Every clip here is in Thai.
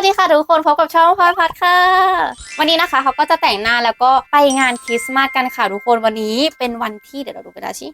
วัสดีค่ะทุกคนพบกับช่องพลอยพัดค่ะ วันนี้นะคะเขาก็จะแต่งหน้าแล้วก็ไปงานคริสต์มาสกันค่ะทุกคนวันนี้เป็นวันที่เดี๋ยวเราดูกระดาษชิ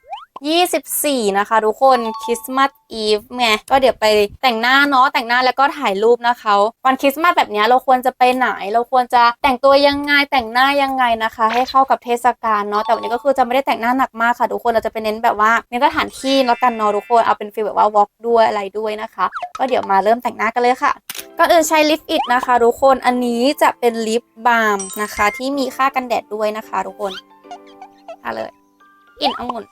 24 นะคะ ทุกคนคริสต์มาสอีฟไงก็เดี๋ยวไปแต่งหน้าเนาะแต่งหน้าแล้วก็ถ่ายรูปนะคะ วันคริสต์มาสแบบนี้เราควรจะไปไหน เราควรจะแต่งตัวยังไงแต่งหน้ายังไงนะคะ ให้เข้ากับเทศกาลเนาะแต่วันนี้ก็คือจะไม่ได้แต่งหน้าหนักมากค่ะ ทุกคนเราจะไปเน้นแบบว่าเน้นสถานที่แล้วกันเนาะทุกคนเอาเป็นฟีลแบบว่าวอล์กด้วยอะไรด้วยนะคะ ก็เดี๋ยวมาเริ่มแต่งหน้ากันเลยค่ะก่อนอื่นใช้ลิปอิดนะคะทุกคนอันนี้จะเป็นลิปบาล์มนะคะ ที่มีค่ากันแดดด้วยนะคะ ทุกคนทาเลยกลิ่นองุ่น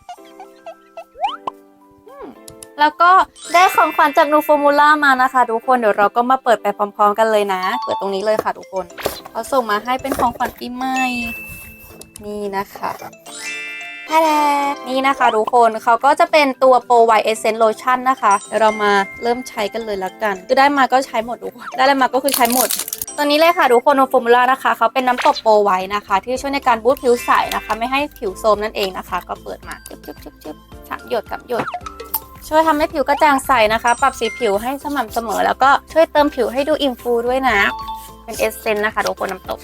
แล้วก็ได้ของขวัญจากนูฟอร์มูล่ามานะคะ ทุกคนเดี๋ยวเราก็มาเปิดไปพร้อม ๆ กันเลยนะ เปิดตรงนี้เลยค่ะทุกคนเขาส่งมาให้เป็นของขวัญปีใหม่นี่นะคะแท้ๆนี่นะคะทุกคนเขาก็จะเป็นตัวโปรไวเอเซนโลชั่นนะคะเดี๋ยวเรามาเริ่มใช้กันเลยละกัน คือได้มาก็ใช้หมดทุกคนได้อะไรมาก็คือใช้หมดตัวนี้เลยค่ะทุกคนโนฟอร์มูล่านะคะเขาเป็นน้ำตบโปรไวนะคะ ที่ช่วยในการบูสต์ผิวใสนะคะ ไม่ให้ผิวโทรมนั่นเองนะคะ ก็เปิดมาจึ๊บจึ๊บจึ๊บจึ๊บสามหยดสามหยด ช่วยทำให้ผิวกระจ่างใสนะคะ ปรับสีผิวให้สม่ำเสมอ แล้วก็ช่วยเติมผิวให้ดูอิ่มฟูด้วยนะ เป็นเอสเซนต์นะคะทุกคนน้ำตบ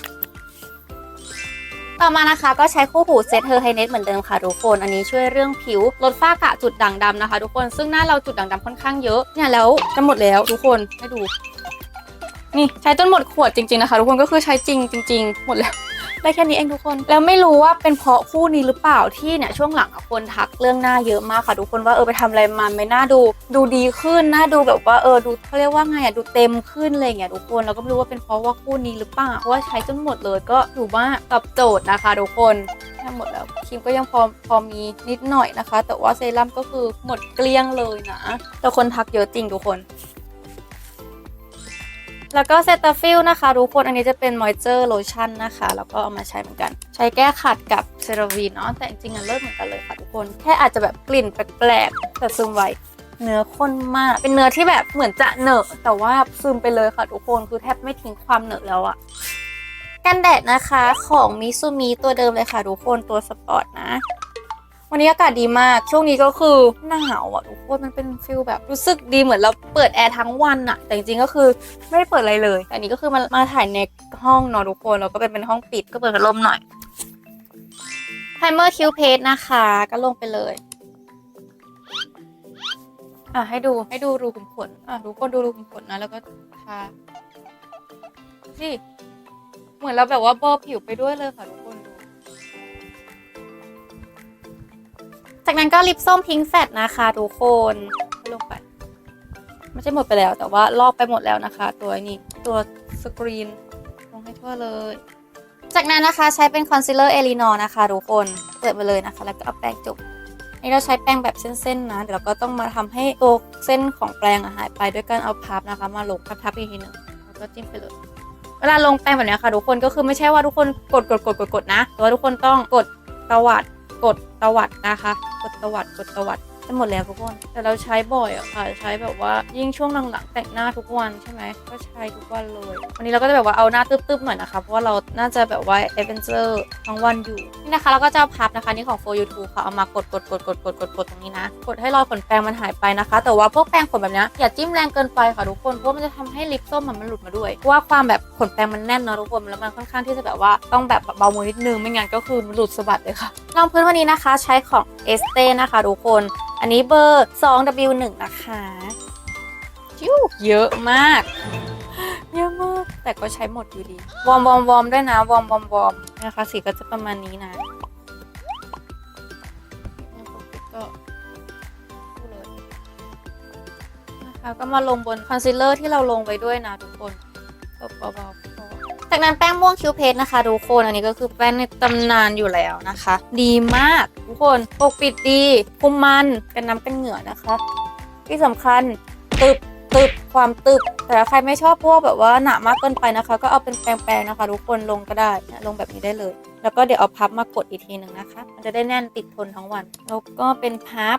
ต่อมานะคะก็ใช้คู่หูเซตเฮอร์ไฮเนสเหมือนเดิมค่ะทุกคน อันนี้ช่วยเรื่องผิวลดฝ้ากระจุดด่างดำนะคะ ทุกคนซึ่งหน้าเราจุดด่างดำค่อนข้างเยอะเนี่ยแล้วจะหมดแล้วทุกคนให้ดู นี่ใช้จนหมดขวดจริงๆนะคะ ทุกคนก็คือใช้จริงจริง ๆ หมดแล้ว ได้แค่นี้เองทุกคน แล้วไม่รู้ว่าเป็นเพราะคู่นี้หรือเปล่าที่เนี่ยช่วงหลังอะคนทักเรื่องหน้าเยอะมากค่ะทุกคนว่าเออไปทำอะไรมาไม่น่าดู ดูดีขึ้นหน้าดูแบบว่าเออดูเขาเรียกว่าไงอะดูเต็มขึ้นอะไรอย่างเงี้ยทุกคนเราก็ไม่รู้ว่าเป็นเพราะว่าคู่นี้หรือเปล่าเพราะว่าใช้จนหมดเลยก็ถือว่าตอบโจทย์นะคะทุกคนแค่หมดแล้วครีมก็ยังพอพอมีนิดหน่อยนะคะ แต่ว่าเซรั่มก็คือหมดเกลี้ยงเลยนะแต่คนทักเยอะจริงทุกคน แล้วก็เซตาฟิลนะคะทุกคนอันนี้จะเป็นมอยเจอร์โลชั่นนะคะ แล้วก็เอามาใช้เหมือนกัน ใช้แก้ขัดกับเซราวีนเนาะแต่จริงๆอะเลิศเหมือนกันเลยค่ะทุกคน แค่อาจจะแบบกลิ่นแปลกๆแต่ซึมไวเนื้อข้นมาก เป็นเนื้อที่แบบเหมือนจะเหนอะแต่ว่าซึมไปเลยค่ะทุกคนคือแทบไม่ทิ้งความเหนอะแล้วอะกันแดดนะคะของมิซูมิตัวเดิมเลยค่ะทุกคนตัวสปอร์ตนะ วันนี้อากาศดีมาก ช่วงนี้ก็คือหนาวอะทุกคนมันเป็นฟิลแบบรู้สึกดีเหมือนเราเปิดแอร์ทั้งวันอะแต่จริงๆก็คือไม่ได้เปิดอะไรเลยแต่อันนี้ก็คือมามาถ่ายในห้องนอนทุกคนแล้วก็เป็นเป็นห้องปิดก็เปิดพัดลมหน่อยไพรเมอร์คิวเพสนะคะ ก็ลงไปเลยอะให้ดูให้ดูรูขุมขนอะทุกคนดูรูขุมขนนะแล้วก็ทาสิเหมือนเราแบบว่าบอผิวไปด้วยเลยค่ะทุก จากนั้นก็ลิปส้มพิงค์แฟตนะคะทุกคนลงไปไม่ใช่หมดไปแล้วแต่ว่าลอกไปหมดแล้วนะคะ ตัวนี้ตัวสกรีนลงให้ทั่วเลย จากนั้นนะคะใช้เป็นคอนซีลเลอร์เอลินอร์นะคะทุกคนเปิดมาเลยนะคะ แล้วก็เอาแป้งจุบนี่เราใช้แป้งแบบเส้นๆนะเดี๋ยวเราก็ต้องมาทำให้ตัวเส้นของแปรงหายไปด้วยการเอาพับนะคะ มาลงทับๆอีกทีหนึ่งแล้วก็จิ้มไปเลยเวลาลงแป้งแบบนี้ค่ะทุกคนก็คือไม่ใช่ว่าทุกคนกดกดกดกดกดนะแต่ว่าทุกคนต้องกดตวัด กดตวัดนะคะ กดตวัดกดตวัด จะหมดแล้วทุกคน แต่เราใช้บ่อยอะค่ะ ใช้แบบว่ายิ่งช่วงหลังๆแต่งหน้าทุกวันใช่ไหม ก็ใช้ทุกวันเลย วันนี้เราก็จะแบบว่าเอาหน้าตึ๊บๆหน่อยนะคะ เพราะว่าเราน่าจะแบบว่าเอเวนเจอร์ทั้งวันอยู่ นี่นะคะเราก็จะพับนะคะนี่ของ for you tube ค่ะ เอามากดกดกดกดกดกดกดตรงนี้นะ กดให้รอยขนแปรงมันหายไปนะคะ แต่ว่าพวกแปรงขนแบบนี้อย่าจิ้มแรงเกินไปค่ะทุกคน เพราะมันจะทำให้ลิปส้มมันหลุดมาด้วยเพราะว่าความแบบขนแปรงมันแน่นเนอะทุกคน แล้วมันค่อนข้างที่จะแบบว่าต้องแบบเบามือนิดนึง ไม่งั้นก็คือมันหลุดสะบัดเลยค่ะรองพื้นวันนี้นะคะ ใช้ของ e s t e นะคะทุกคน อันนี้เบอร์ 2W1 นะคะจิ้วเยอะมาก เยอะมาก แต่ก็ใช้หมดอยู่ดี วอมวอมวอมด้วยนะ วอมวอมวอมนะคะสีก็จะประมาณนี้นะก็เลยนะคะก็มาลงบนคอนซีลเลอร์ที่เราลงไว้ด้วยนะทุกคนเบาๆ จากนั้นแป้งม่วงคิวเพสนะคะทุกคนอันนี้ก็คือแป้งในตำนานอยู่แล้วนะคะ ดีมากทุกคนปกปิดดีคุมมันกันน้ำกันเหงื่อนะคะ ที่สำคัญตึบตึบความตึบแต่ถ้าใครไม่ชอบพวกแบบว่าหนามากเกินไปนะคะ ก็เอาเป็นแปรงๆนะคะ ทุกคนลงก็ได้ลงแบบนี้ได้เลย แล้วก็เดี๋ยวเอาพับมากดอีกทีหนึ่งนะคะ มันจะได้แน่นติดทนทั้งวัน แล้วก็เป็นพับ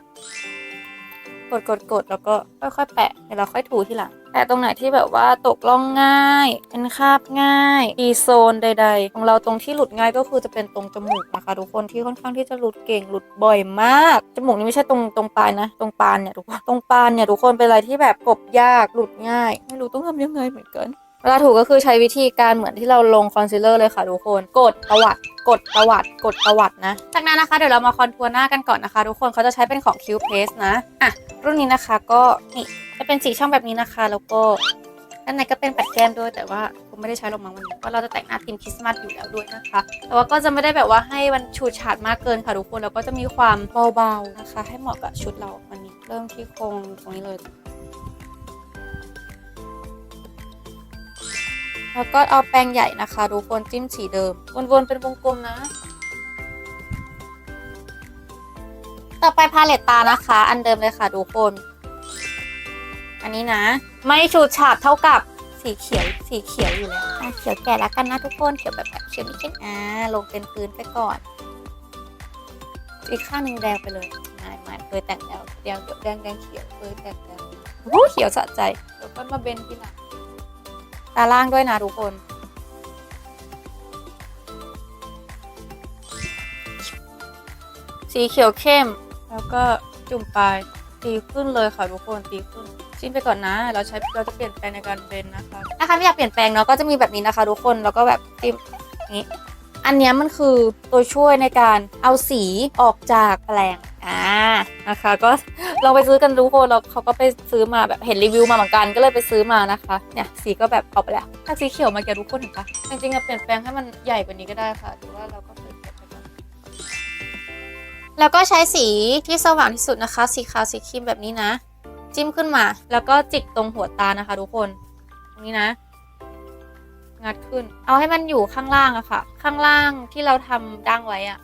กดกดกดแล้วก็ค่อยๆแปะเดี๋ยวเราค่อยถูทีหลัง แต่ตรงไหนที่แบบว่าตกล่องง่าย เป็นคาบง่ายอีโซนใด ๆ ของเราตรงที่หลุดง่ายก็คือจะเป็นตรงจมูกนะคะ ทุกคนที่ค่อนข้างที่จะหลุดเก่งหลุดบ่อยมาก จมูกนี่ไม่ใช่ตรงตรงปลายนะ ตรงปานเนี่ยทุกคนตรงปานเนี่ยทุกคนเป็นอะไรที่แบบกบยากหลุดง่าย ไม่รู้ต้องทำยังไงเหมือนกัน เวลาถูก็คือใช้วิธีการเหมือนที่เราลงคอนซีลเลอร์เลยค่ะทุกคน กดตวัด กดตวัด กดตวัดนะ จากนั้นนะคะเดี๋ยวเรามาคอนทัวร์หน้ากันก่อนนะคะ ทุกคนเขาจะใช้เป็นของ Q Paste นะอะรุ่นนี้นะคะก็นี่จะเป็นสีช่องแบบนี้นะคะ แล้วก็ด้านในก็เป็นปัดแก้มด้วยแต่ว่าผมไม่ได้ใช้ลงมาวันนี้เพราะเราจะแต่งหน้าธีมคริสต์มาสอยู่แล้วด้วยนะคะ แต่ว่าก็จะไม่ได้แบบว่าให้มันฉูดฉาดมากเกินค่ะทุกคนแล้วก็จะมีความเบาๆนะคะ ให้เหมาะกับชุดเราวันนี้ เริ่มที่โครงตรงนี้เลย แล้วก็เอาแปรงใหญ่นะคะทุกคนจิ้มสีเดิม วนๆเป็นวงกลมนะ ต่อไปพาเลตตานะคะ อันเดิมเลยค่ะทุกคน อันนี้นะ ไม่ฉูดฉาดเท่ากับสีเขียวสีเขียวอยู่แล้วเขียวแก่แล้วกันนะทุกคนเขียวแบบแบบเขียวนิดนึงอ่าลงเป็นพื้นไปก่อน อีกข้างหนึ่งแดงไปเลยไม่ไม่เคยแต่งแล้วแดงแดงแดงเขียวเคยแต่งแล้วโอ้เขียวสะใจแล้วก็มาเบนทีหลัง ตาล่างด้วยนะทุกคน สีเขียวเข้ม แล้วก็จุ่มปลายตีขึ้นเลยค่ะทุกคนตีขึ้นชิ้นไปก่อนนะ เราใช้เราจะเปลี่ยนแปลงในการเบนนะคะถ้าใครไม่อยากเปลี่ยนแปลงเนาะก็จะมีแบบนี้นะคะ ทุกคนแล้วก็แบบจิ้มนี้ อันนี้มันคือตัวช่วยในการเอาสีออกจากแปลง อ่านะคะก็ลองไปซื้อกันทุกคนแล้วเขาก็ไปซื้อมาแบบเห็นรีวิวมาเหมือนกันก็เลยไปซื้อมานะคะเนี่ยสีก็แบบออกไปแล้วถ้าสีเขียวมาแกทุกคนเห็นปะจริงๆอะเปลี่ยนแปลงให้มันใหญ่กว่านี้ก็ได้ค่ะหรือว่าเราก็เคยเก็บไปก่อนแล้วก็ใช้สีที่สว่างที่สุดนะคะ สีขาวสีครีมแบบนี้นะ จิ้มขึ้นมา แล้วก็จิกตรงหัวตานะคะ ทุกคนตรงนี้นะงัดขึ้น เอาให้มันอยู่ข้างล่างอะค่ะ ข้างล่างที่เราทำดั้งไว้อะ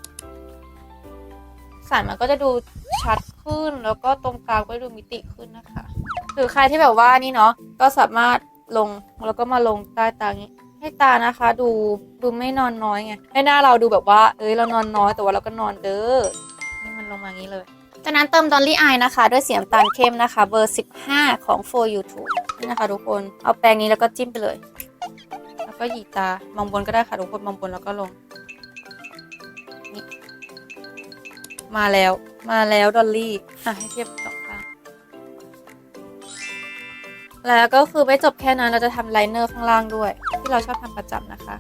สารมันก็จะดูชัดขึ้นแล้วก็ตรงกลางก็ดูมิติขึ้นนะคะ หรือใครที่แบบว่านี่เนาะก็สามารถลงแล้วก็มาลงใต้ตางี้ให้ตานะคะ ดูดูไม่นอนน้อยไงให้หน้าเราดูแบบว่าเอ้ยเรานอนน้อยแต่ว่าเราก็นอนเด้อนี่มันลงมางี้เลยจากนั้นเติมดอลลี่อายนะคะ ด้วยสีน้ำตาลเข้มนะคะ เบอร์ 15 ของ for YouTube นี่นะคะทุกคนเอาแปรงนี้แล้วก็จิ้มไปเลย แล้วก็หยีตามองบนก็ได้ค่ะทุกคนมองบนแล้วก็ลง มาแล้ว มาแล้วดอลลี่ อะ ให้เทียบสองข้าง แล้วก็คือไม่จบแค่นั้นเราจะทำไลเนอร์ข้างล่างด้วย ที่เราชอบทำประจำนะคะ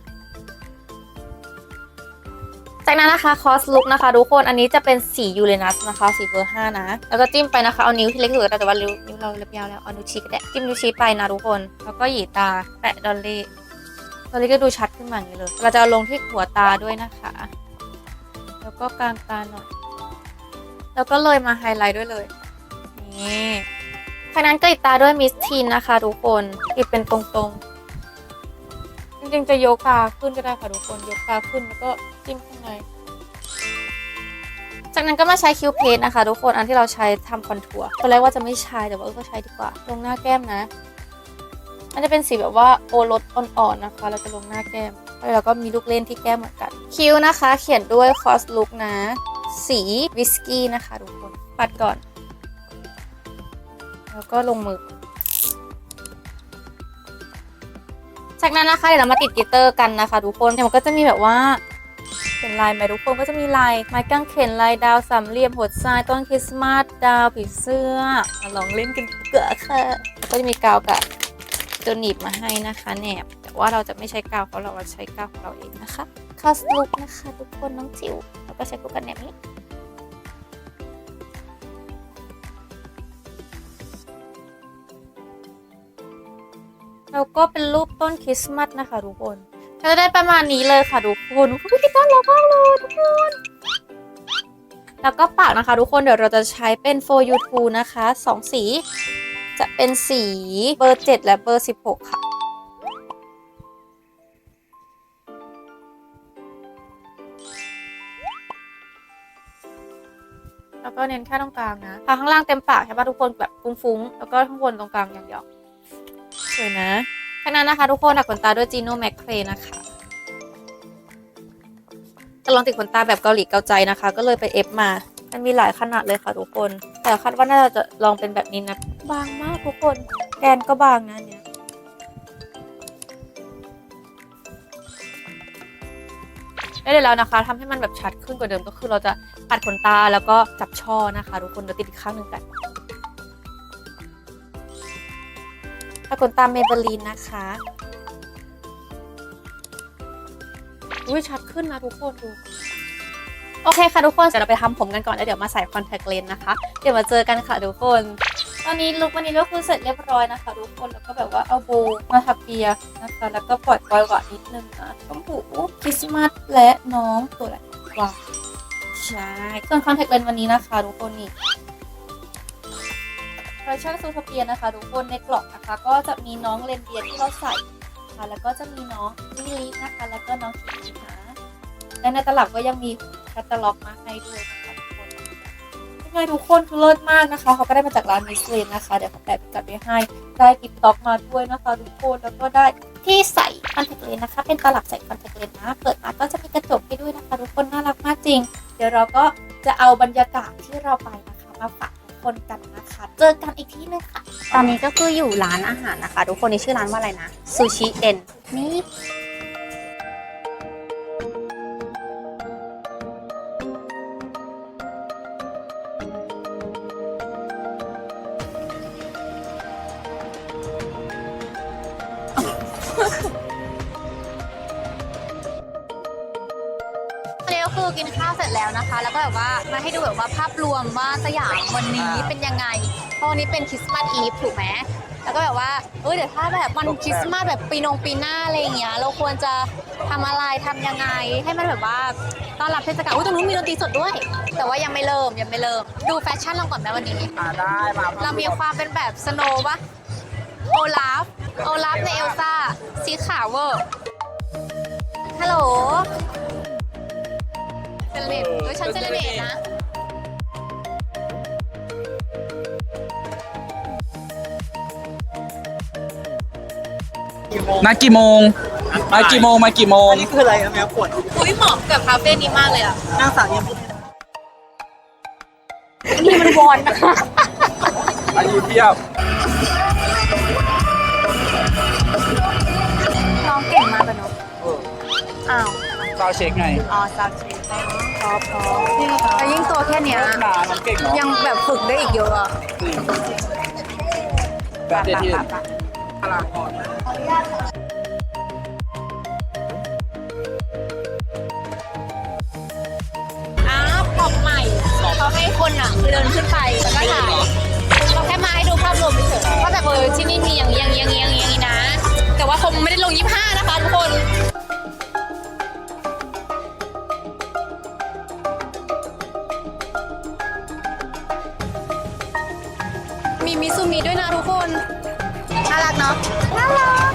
จากนั้นนะคะคอสลุกนะคะทุกคน อันนี้จะเป็นสียูเรนัสนะคะ สีเบอร์ห้านะ แล้วก็จิ้มไปนะคะ เอานิ้วที่เล็กที่สุดแต่ว่านิ้วนิ้วเราเล็บยาวแล้ว เอานิ้วชี้ก็ได้ จิ้มนิ้วชี้ไปนะทุกคน แล้วก็หยีตาแปะดอลลี่ดอลลี่ก็ดูชัดขึ้นมาอย่างนี้เลย เราจะเอาลงที่หัวตาด้วยนะคะ แล้วก็กลางตาหน่อย แล้วก็เลยมาไฮไลท์ด้วยเลย นี่จากนั้นก็อิดตาด้วยมิสทีนนะคะทุกคนอิดเป็นตรงๆ จริงๆจะยกตาขึ้นก็ได้ค่ะทุกคนยกตาขึ้นแล้วก็จิ้มข้างในจากนั้นก็มาใช้คิวเพสนะคะทุกคนอันที่เราใช้ทำคอนทัวร์ตอนแรกว่าจะไม่ใช้แต่ว่าก็ใช้ดีกว่า ลงหน้าแก้มนะมันจะเป็นสีแบบว่าโอรสอ่อนๆนะคะ เราจะลงหน้าแก้มแล้วก็มีลูกเล่นที่แก้มเหมือนกัน คิ้วนะคะ เขียนด้วยคอสลุกนะ สีวิสกี้นะคะทุกคน ปัดก่อน แล้วก็ลงมือ จากนั้นนะคะเดี๋ยวเรามาติดกลิตเตอร์กันนะคะทุกคนเดี๋ยมันก็จะมีแบบว่าเป็นลายไหมทุกคนก็จะมีลายไม้กางเขนลายดาวสามเหลี่ยมหัวใจต้นคริสต์มาสดาวผีเสื้อมาลองเล่นกันเกือค่ะก็จะมีกาวกับตัวหนีบมาให้นะคะแหนบแต่ว่าเราจะไม่ใช้กาวเขาเราเราใช้กาวของเราเองนะคะ อสลุกนะคะทุกคนน้องจิ๋วแล้วก็ใช้กุกกันแหนบนี้แล้วก็เป็นรูปต้นคริสต์มาสนะคะทุกคนก็จะได้ประมาณนี้เลยค่ะทุกคนอุ๊ยพี่ต้นเราบ้างเลยทุกคน แล้วก็ปากนะคะ ทุกคนเดี๋ยวเราจะใช้เป็น for you t o นะคะสองสี จะเป็นสีเบอร์ 7 และเบอร์ 16 ค่ะ ก็เน้นแค่ตรงกลางนะทาข้างล่างเต็มปากใช่ปะทุกคนแบบฟุ้งๆ แล้วก็ข้างบนตรงกลางหยอกๆสวยนะจากนั้นนะคะทุกคนถักขนตาด้วยจีโน่แมคเครนะคะจะลองติดขนตาแบบเกาหลีเกาใจนะคะ ก็เลยไปเอฟมามันมีหลายขนาดเลยค่ะทุกคน แต่คาดว่าน่าจะลองเป็นแบบนี้นะ บางมากทุกคนแกนก็บางนะเนี่ย ได้เลยแล้วนะคะทำให้มันแบบชัดขึ้นกว่าเดิมก็คือเราจะปัดขนตาแล้วก็จับช่อนะคะ ทุกคนเราติดอีกข้างหนึ่งกันปัดขนตาเมเบลีนนะคะอุ้ยชัดขึ้นนะทุกคนดูโอเคค่ะทุกคนเดี๋ยวเราไปทำผมกันก่อนแล้วเดี๋ยวมาใส่คอนแทคเลนส์นะคะ เดี๋ยวมาเจอกันค่ะทุกคน ตอนนี้ลุควันนี้ก็คือเสร็จเรียบร้อยนะคะทุกคนแล้วก็แบบว่าเอาโบมาทับเปียนะคะ แล้วก็ปลอยปล่อยหวานนิดนึงนะต้มหูคริสต์มาสและน้องตัวอะไรวาใช่ส่วนคอนแทคเลนส์วันนี้นะคะทุกคนนี่คอลเลคชันซูโทเปียนะคะทุกคนในกล่องนะคะ ก็จะมีน้องเรนเดียที่เราใส่ค่ะแล้วก็จะมีน้องลิลินะคะ แล้วก็น้องคิคินะและในตลับก็ยังมีแคตตาล็อกมาให้ด้วย งไงทุกคนคือเลิศมากนะคะเขาก็ได้มาจากร้านมิสเลนนะคะ เดี๋ยวเขาแปะพิกัดไว้ให้ ได้กิฟต์ต็อกมาด้วยนะคะทุกคนแล้วก็ได้ที่ใส่คอนแทคเลนส์นะคะ เป็นตลับใส่คอนแทคเลนส์นะเปิดมาก็จะมีกระจกให้ด้วยนะคะ ทุกคนน่ารักมากจริง เดี๋ยวเราก็จะเอาบรรยากาศที่เราไปนะคะมาฝากทุกคนกันนะคะ เจอกันอีกที่นึงค่ะ ตอนนี้ก็คืออยู่ร้านอาหารนะคะ ทุกคนนี่ชื่อร้านว่าอะไรนะซูชิเอ็น ก็คือกินข้าวเสร็จแล้วนะคะ แล้วก็แบบว่ามาให้ดูแบบว่าภาพรวมว่าสยามวันนี้เป็นยังไง เพราะวันนี้เป็นคริสต์มาสอีฟถูกไหมแล้วก็แบบว่าเออเดี๋ยวถ้าแบบวันคริสต์มาสแบบปีนงปีหน้าอะไรอย่างเงี้ย เราควรจะทำอะไรทำยังไง ให้มันแบบว่าต้อนรับเทศกาลอุ้ยตรงนู้นมีดนตรีสดด้วย แต่ว่ายังไม่เริ่มยังไม่เริ่ม ดูแฟชั่นเราก่อนไหมวันนี้อ่าได้มาเรามีความเป็นแบบสโนว์ปะโอลาฟโอลาฟในเอลซ่าสีขาวเวอร์ฮัลโหล เซเลเนตเออฉันเซเลเนตนะนัดกี่โมงมากี่โมงมากี่โมง อันนี้คืออะไรอะแมวขวดอุ้ยเหมาะกับคาเฟ่นี้มากเลยอะนางสาวยังนี่มันวอนนะคะอายุเทียบน้องเก่งมากเลยเนาะอ้าวซาวเช็คไง อ๋อซาวเช็ค พอพอแต่ยิ่งตัวแค่เนี้ยนาน้องเก่งเนาะยังแบบฝึกได้อีกเยอะอะจริงแบบเด็ดที่พลากรอ้าวปอบใหม่เขาให้คนอะเดินขึ้นไปแล้วก็ถ่ายเราแค่มาให้ดูภาพรวมเฉยๆว่าแบบเออที่นี่มีอย่างนี้อย่างนี้อย่างนี้อย่างนี้นะ แต่ว่าคงไม่ได้ลงยี่ห้านะคะทุกคน มีมิซูมิด้วยนะทุกคน น่ารักเนาะ น่ารัก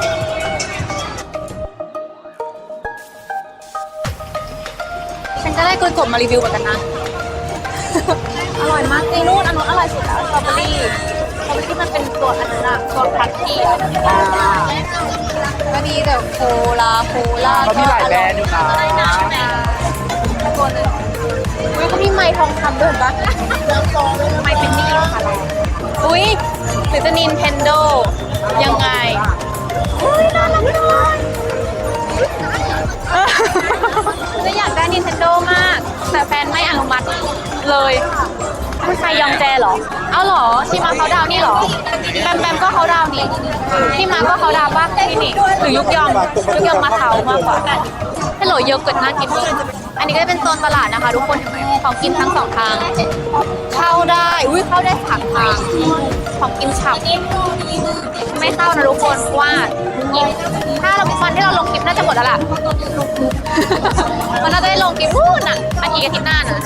ฉันก็ได้กดกบมารีวิวเหมือนกันนะ อร่อยมากจริงนู่นอันนู้นอร่อยสุดแล้วสตรอเบอรี่สตรอเบอรี่มันเป็นตัวอันนั้นอะตัวพัทกี้อะก็มีแต่โคลาโคลาเขามีหลายแบรนด์อยู่นะตะโกนเลยอุ้ยเขามีไม้ทองคำด้วยเห็นปะ ไม้เป็นนี่ค่ะอุ้ย หรือจะ Nintendo ยังไงอุ้ยน่ารักเลยจะอยากได้ Nintendo มาก แต่แฟนไม่อนุมัติเลยผู้ชายยอมแจเหรอ เอาเหรอที่มาเขาดาวนี่เหรอ แบมแบมก็เขาดาวนี่ที่มาก็เขาดาวป่ะที่นี่หรือยุกยอมยุกยอมมาเขามากกว่าฮัลโหลเยอะเกินน่ากินมากอันนี้ก็จะเป็นโซนตลาดนะคะ ทุกคนเห็นไหมของกินทั้งสองทาง เข้าได้ อุ้ยเข้าได้สามทาง ของกินฉ่ำไม่เข้านะทุกคนเพราะว่าอีกถ้าเราวันที่เราลงคลิปน่าจะหมดแล้วล่ะ มันน่าจะได้ลงคลิปนู่นอะอาทิตย์อาทิตย์หน้านะ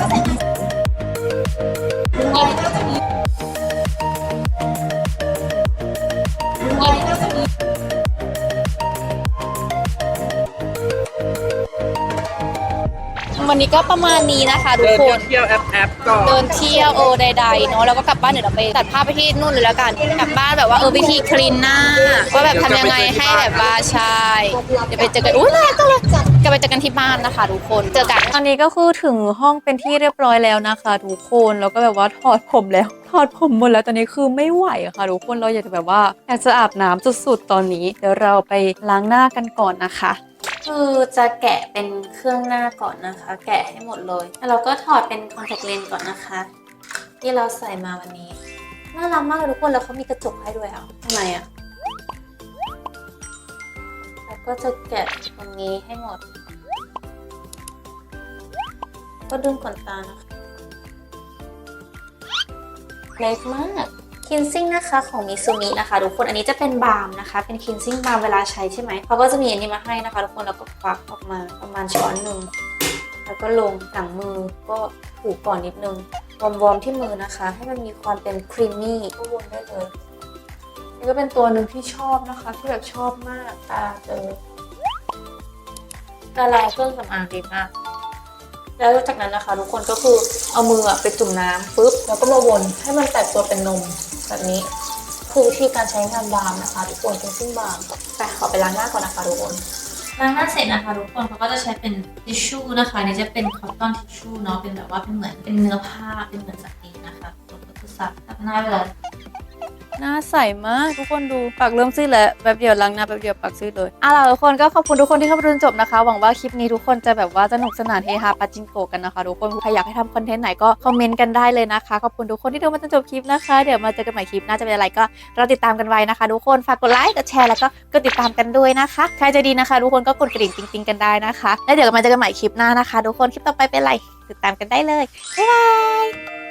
วันนี้ก็ประมาณนี้นะคะทุกเดินคนเที่ยวแอปแอปก่อนเดินเที่ยวเออใดๆเนาะแล้วก็กลับบ้านเดี๋ยวเราไปตัดภาพไปที่นู่นเลยแล้วกันกลับบ้านแบบว่าเออวิธีคลีนหน้าว่าแบบทำยังไงให้แบบว่าใช่เดี๋ยวไปเจอกันอุ้ยน่ารักจังเลยก็ไปเจอกันที่บ้านนะคะทุกคนเจอกัน ตอนนี้ก็คือถึงห้องเป็นที่เรียบร้อยแล้วนะคะทุกคนแล้วก็แบบว่าถอดผมแล้วถอดผมหมดแล้วตอนนี้คือไม่ไหวอะค่ะทุกคนเราอยากจะแบบว่าอยากจะอาบน้ำสุดๆตอนนี้ เดี๋ยวเราไปล้างหน้ากันก่อนนะคะ คือจะแกะเป็นเครื่องหน้าก่อนนะคะ แกะให้หมดเลยแล้วเราก็ถอดเป็นคอนแทคเลนส์ก่อนนะคะ ที่เราใส่มาวันนี้น่ารักมากเลยทุกคนแล้วเขามีกระจกให้ด้วยอะทำไมอะแล้วก็จะแกะตรงนี้ให้หมด ก็ดึงขนตานะคะเล็กมาก คินซิ่งนะคะของมิซูมินะคะทุกคนอันนี้จะเป็นบาล์มนะคะ เป็นคินซิ่งบาล์มเวลาใช้ใช่ไหมเขาก็จะมีอันนี้มาให้นะคะทุกคนแล้วก็ควักออกมาประมาณช้อนหนึ่งแล้วก็ลงหลังมือก็ถูก่อนนิดนึงวอร์มๆที่มือนะคะ ให้มันมีความเป็นครีมมี่ก็วนได้เลยนี่ก็เป็นตัวหนึ่งที่ชอบนะคะ ที่แบบชอบมากตาเจอละลายเครื่องสำอางดีมากแล้วจากนั้นนะคะ ทุกคนก็คือเอามือไปจุ่มน้ำปุ๊บแล้วก็มาวนให้มันแตกตัวเป็นนม แบบนี้คือวิธีการใช้งานบาล์มนะคะทุกคนเป็นซิ่งบาล์มแต่ขอไปล้างหน้าก่อนนะคะทุกคนล้างหน้าเสร็จนะคะทุกคนเขาก็จะใช้เป็นทิชชู่นะคะนี่จะเป็นคอตตอนทิชชู่เนาะเป็นแบบว่าเป็นเหมือนเป็นเนื้อผ้าเป็นเหมือนสักดีนะคะทุกคนก็คือซับหน้าเวลา หน้าใสมากทุกคนดูปากเริ่มซีดแล้วแบบเดียวล้างหน้าแบบเดียวปากซีดเลยอะล่ะทุกคนก็ขอบคุณทุกคนที่เข้ามาดูจนจบนะคะ หวังว่าคลิปนี้ทุกคนจะแบบว่าสนุกสนานเฮฮาปาจิงโกะกันนะคะทุกคนใครอยากให้ทำคอนเทนต์ไหนก็คอมเมนต์กันได้เลยนะคะขอบคุณทุกคนที่ดูมาจนจบคลิปนะคะ เดี๋ยวมาเจอกันใหม่คลิปหน้าจะเป็นอะไรก็เราติดตามกันไว้นะคะ ทุกคนฝากกดไลค์กดแชร์แล้วก็กดติดตามกันด้วยนะคะใครจะดีนะคะทุกคนก็กดกระดิ่งติ๊งๆกันได้นะคะ แล้วเดี๋ยวมาเจอกันใหม่คลิปหน้านะคะ ทุกคนคลิปต่อไปเป็นอะไรติดตามกันได้เลยบ๊ายบาย